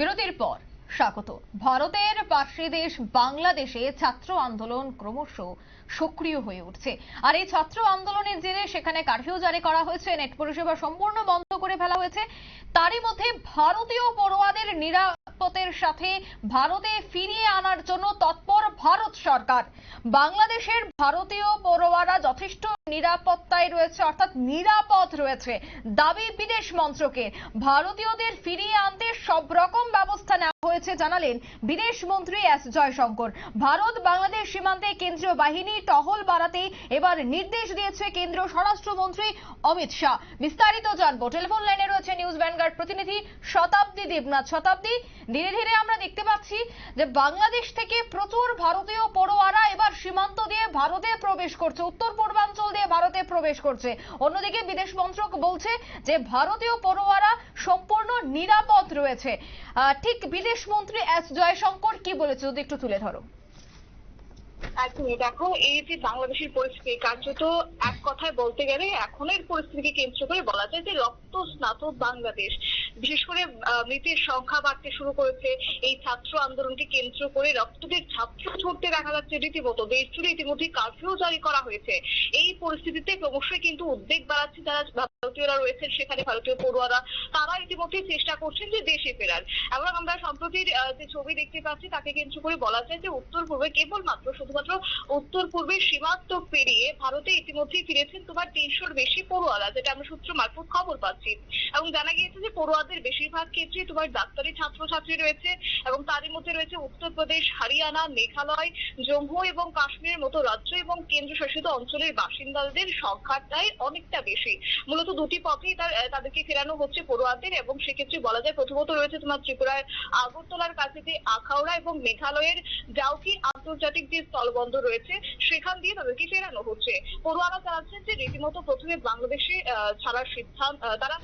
বিরতির পর স্বাগত। ভারতের পাশে দেশ বাংলাদেশে ছাত্র আন্দোলন ক্রমশ সক্রিয় হয়ে উঠছে। আর এই ছাত্র আন্দোলনের জেরে সেখানে কারফিউ জারি করা হয়েছে, নেট পরিষেবা সম্পূর্ণ বন্ধ করে ফেলা হয়েছে। তারই মধ্যে ভারতীয় পড়ুয়াদের নিরাপত্তার সাথে ভারতে ফিরিয়ে আনার জন্য তৎপর ভারত সরকার। বাংলাদেশের ভারতীয় পড়ুয়ারা যথেষ্ট নিরাপত্তায় রয়েছে, অর্থাৎ নিরাপদ রয়েছে। দাবি বিদেশ মন্ত্রকে ভারতীয়দের ফিরিয়ে আনতে সব রকম ব্যবস্থা নেওয়া হয়েছে, জানালেন বিদেশ মন্ত্রী এস জয়শঙ্কর। ভারত বাংলাদেশ সীমান্তে কেন্দ্রীয় বাহিনী টহল বাড়াতে এবার নির্দেশ দিয়েছে কেন্দ্রীয় স্বরাষ্ট্রমন্ত্রী অমিত শাহ। বিস্তারিত জানব। টেলিফোন লাইনে রয়েছে নিউজ ভ্যানগার্ড প্রতিনিধি শতাব্দী দেবনাথ। শতাব্দী, ধীরে ধীরে আমরা দেখতে পাচ্ছি যে বাংলাদেশ থেকে প্রচুর ভারতীয় পড়োয়ারা এবার সীমান্ত দিয়ে ভারতে প্রবেশ করছে। উত্তর পূর্বাঞ্চল দিয়ে ভারতে প্রবেশ করছে। অন্যদিকে বিদেশ মন্ত্রক বলছে যে, ভারতীয় পড়ুয়ারা সম্পূর্ণ নিরাপদ রয়েছে। ঠিক বিদেশ মন্ত্রী এস জয়শঙ্কর কি বলেছে, যদি একটু তুলে ধরো। একদমই দেখো, এই যে বাংলাদেশের পরিস্থিতি কার্যত এক কথায় বলতে গেলে এখনের পরিস্থিতিকে কেন্দ্র করে বলা যায় যে রক্ত স্নাত বাংলাদেশ। বিশেষ করে মৃতের সংখ্যা বাড়তে শুরু করেছে। এই ছাত্র আন্দোলনকে কেন্দ্র করে রক্তদের ছাত্র ছড়তে দেখা যাচ্ছে রীতিমতো। দেশ জুড়ে ইতিমধ্যে কারফিউ জারি করা হয়েছে। এই পরিস্থিতিতে ক্রমশই কিন্তু উদ্বেগ বাড়াচ্ছে যারা ভারতীয়রা রয়েছেন সেখানে ভারতীয় পড়ুয়ারা। তারা ইতিমধ্যে চেষ্টা করছেন যে দেশে ফেরার। এবং আমরা সম্প্রতির যে ছবি দেখতে পাচ্ছি, তাকে কেন্দ্র করে বলা যায় যে উত্তর পূর্বে কেবলমাত্র, শুধুমাত্র উত্তর পূর্বে সীমান্ত পেরিয়ে ভারতে ইতিমধ্যেই ফিরেছেন তোমার তিনশোর বেশি পড়ুয়ারা, যেটা আমরা সূত্র মারফত খবর পাচ্ছি। এবং জানা গিয়েছে যে পড়ুয়াদের বেশিরভাগ ক্ষেত্রে তোমার ডাক্তারি ছাত্রছাত্রী রয়েছে এবং তারই মধ্যে রয়েছে উত্তরপ্রদেশ, হরিয়ানা, মেঘালয়, জম্মু এবং কাশ্মীরের মতো রাজ্য এবং কেন্দ্রশাসিত অঞ্চলের বাসিন্দাদের সংখ্যাটাই অনেকটা বেশি। মূলত দুটি পথেই তাদেরকে ফেরানো হচ্ছে পড়ুয়াদের এবং সেক্ষেত্রে বলা যায় প্রথমত রয়েছে তোমার ত্রিপুরার আগরতলার কাছে যে আখাউড়া এবং মেঘালয়ের ডাউকি আন্তর্জাতিক যে স্থলবন্দর রয়েছে, সেখান দিয়ে তাদেরকে ফেরানো হচ্ছে। পড়ুয়ারা জানাচ্ছেন যে রীতিমতো প্রথমে বাংলাদেশে ছাড়ার সিদ্ধান্ত তারা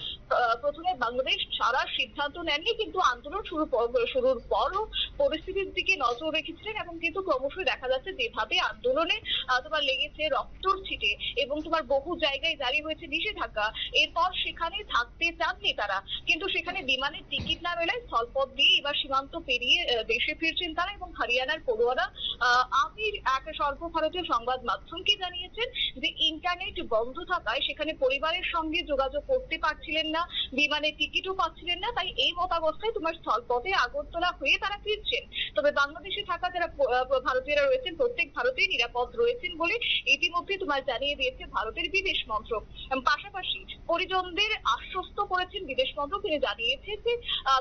প্রথমে বাংলাদেশ ছাড়ার সিদ্ধান্ত নেননি, কিন্তু আন্দোলন শুরু শুরুর পরও পরিস্থিতির দিকে নজর রেখেছিলেন এবং কিন্তু ক্রমশই দেখা যাচ্ছে যেভাবে আন্দোলনে তোমার লেগেছে রক্তর ছিটে এবং তোমার বহু জায়গায় জারি হয়েছে নিষেধাজ্ঞা। এরপর সেখানে থাকতে চাননি তারা, কিন্তু সেখানে বিমানের টিকিট না মেলায় স্থলপথ দিয়ে এবার সীমান্ত পেরিয়ে দেশে ফিরছেন তারা এবং হরিয়ানার পড়ুয়ারা আমির এক সর্বভারতীয় সংবাদ মাধ্যমকে জানিয়েছেন যে ইন্টারনেট বন্ধ থাকায় সেখানে পরিবারের সঙ্গে যোগাযোগ করতে পারছিলেন না, বিমানের টিকিটও পাচ্ছিলেন না, তাই এই মতাবস্থায় তোমার স্থলপথে আগরতলা হয়ে তারা ফিরছেন। তবে বাংলাদেশে থাকা যারা ভারতীয়রা রয়েছেন, প্রত্যেক ভারতীয় নিরাপদ রয়েছেন বলে ইতিমধ্যে তোমার জানিয়ে দিয়েছে ভারতের বিদেশ মন্ত্রক। পাশাপাশি পরিজনদের আশ্বস্ত করেছেন বিদেশ মন্ত্রক। তিনি জানিয়েছে যে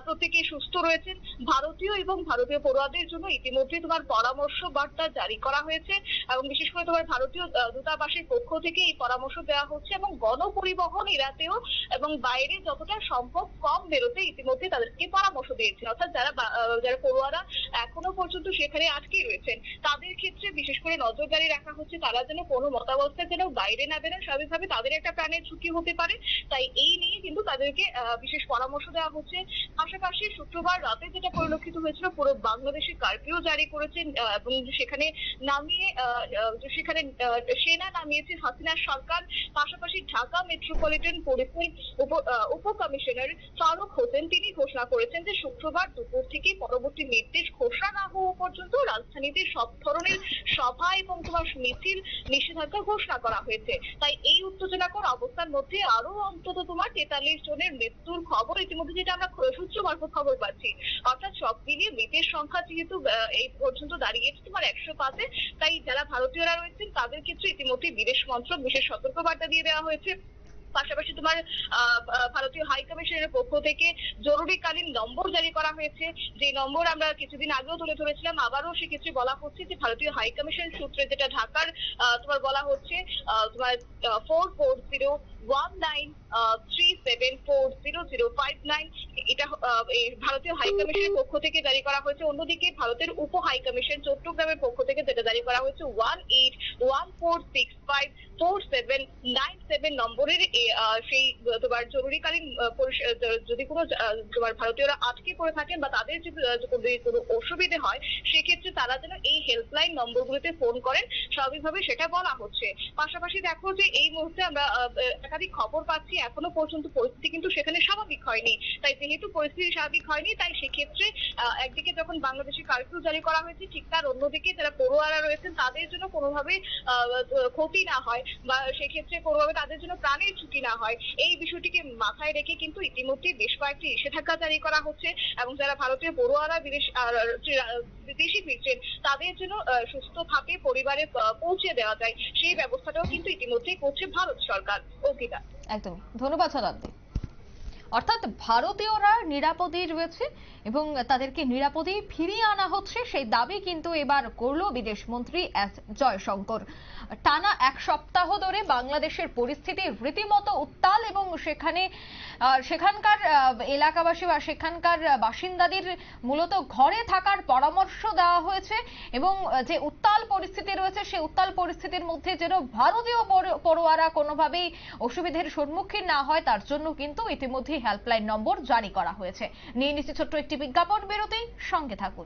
প্রত্যেকে সুস্থ রয়েছেন। ভারতীয় এবং ভারতীয় পড়ুয়াদের জন্য ইতিমধ্যে তোমার পরামর্শ বার্তা জারি করা হয়েছে এবং বিশেষ করে তোমার ভারতীয় দূতাবাসের পক্ষ থেকে এই পরামর্শ দেওয়া হচ্ছে এবং গণপরিবহন এড়াতেও এবং বাইরে যতটা সম্ভব কম বেরোতে ইতিমধ্যে তাদেরকে পরামর্শ দিয়েছে অর্থাৎ যারা যারা পড়ুয়ারা এখনও পর্যন্ত সেখানে আটকে রয়েছেন, তাদের ক্ষেত্রে বিশেষ করে নজরদারি রাখা হচ্ছে তারা যেন কোনো মতাবস্থায় যেন বাইরে না বেরোন স্বাভাবিকভাবে তাদের একটা প্রাণের ঝুঁকি হতে পারে। তাই এই নিয়ে কিন্তু তাদেরকে বিশেষ পরামর্শ দেওয়া হচ্ছে। পাশাপাশি শুক্রবার রাতে যেটা পরিলক্ষিত হয়েছিল, পুরো বাংলাদেশে কারফিউ জারি করেছেন এবং সেখানে নামিয়ে সেখানে সেনা নামিয়েছে হাসিনার সরকার। পাশাপাশি ঢাকা মেট্রোপলিটন পুলিশের উপ কমিশনার ফারুক হোসেন তিনি ঘোষণা করেছেন যে শুক্রবার দুপুর থেকে পরবর্তী নির্দেশ ঘোষণা না হওয়া পর্যন্ত রাজধানীতে সব ধরনের সভা এবং তোমার মিছিল নিষেধাজ্ঞা ঘোষণা করা হয়েছে। তাই এই উত্তেজনাকর অবস্থার মধ্যে আরও অন্তত তোমার তেতাল্লিশ জনের মৃত্যুর খবর ইতিমধ্যে যেটা আমরা সূত্র মারফত খবর পাচ্ছি। অর্থাৎ সব মিলিয়ে মৃতের সংখ্যা যেহেতু এই পর্যন্ত দাঁড়িয়েছে তোমার একশো পাঁচে। তাই যারা ভারতীয়রা রয়েছেন তাদের ক্ষেত্রে ইতিমধ্যে বিদেশ মন্ত্রক বিশেষ সতর্কবার্তা দিয়ে দেওয়া হয়েছে। পাশাপাশি তোমার ভারতীয় হাই কমিশনের পক্ষ থেকে জরুরিকালীন নম্বর জারি করা হয়েছে। যে নম্বর আমরা কিছুদিন আগেও তুলে ধরেছিলাম, আবারও সেক্ষেত্রে বলা হচ্ছে যে ভারতীয় হাই কমিশন সূত্রে যেটা ঢাকার তোমার বলা হচ্ছে তোমার four four zero one nine three seven four zero zero five nine এটা ভারতীয় হাই কমিশনের পক্ষ থেকে জারি করা হয়েছে। অন্যদিকে ভারতের উপ হাই কমিশন চট্টগ্রামের পক্ষ থেকে যেটা জারি করা হয়েছে one eight one four six five four seven nine seven নম্বরের সেই তোমার জরুরিকালীন যদি কোনো তোমার ভারতীয়রা আটকে পড়ে থাকেন বা তাদের যদি কোনো অসুবিধে হয়, সেক্ষেত্রে তারা যেন এই হেল্পলাইন নম্বরগুলোতে ফোন করেন। স্বাভাবিকভাবে সেটা বলা হচ্ছে। পাশাপাশি দেখো যে এই মুহূর্তে আমরা একাধিক খবর পাচ্ছি, এখনও পর্যন্ত পরিস্থিতি কিন্তু সেখানে স্বাভাবিক হয়নি। তাই যেহেতু পরিস্থিতি স্বাভাবিক হয়নি, তাই সেক্ষেত্রে একদিকে যখন বাংলাদেশে কারফিউ জারি করা হয়েছে, ঠিক তার অন্যদিকে যারা পড়ুয়ারা রয়েছেন, তাদের জন্য কোনোভাবে ক্ষতি না হয়। বা সেক্ষেত্রে কোনোভাবে তাদের জন্য প্রাণের ঝুঁকি না হয়, এই বিষয়টিকে মাথায় রেখে কিন্তু ইতিমধ্যে বেশ কয়েকটি নিষেধাজ্ঞা জারি করা হচ্ছে এবং যারা ভারতীয় পড়ুয়ারা বিদেশ বিদেশি ফিরছেন, তাদের জন্য সুস্থভাবে পরিবারে পৌঁছে দেওয়া যায়। সেই ব্যবস্থাটাও কিন্তু ইতিমধ্যেই করছে ভারত সরকার। অঙ্কিতা। একদম। ধন্যবাদ শতাব্দী অর্থাৎ ভারতীয়রা নিরাপদেই রয়েছে এবং তাদেরকে নিরাপদেই ফিরিয়ে আনা হচ্ছে। সেই দাবি কিন্তু এবার করল বিদেশ মন্ত্রী এস জয়শঙ্কর। টানা এক সপ্তাহ ধরে বাংলাদেশের পরিস্থিতি রীতিমতো উত্তাল এবং সেখানে সেখানকার এলাকাবাসী বা সেখানকার বাসিন্দাদের মূলত ঘরে থাকার পরামর্শ দেওয়া হয়েছে এবং যে উত্তাল পরিস্থিতি রয়েছে সেই উত্তাল পরিস্থিতির মধ্যে যেন ভারতীয় পড়ু- পড়ুয়ারা কোনোভাবেই অসুবিধার সম্মুখীন না হয়, তার জন্য কিন্তু ইতিমধ্যে হেল্পলাইন নম্বর জারি করা হয়েছে। নিয়ে নিচ্ছে ছোট্ট একটি বিজ্ঞাপন বেরোতেই সঙ্গে থাকুন।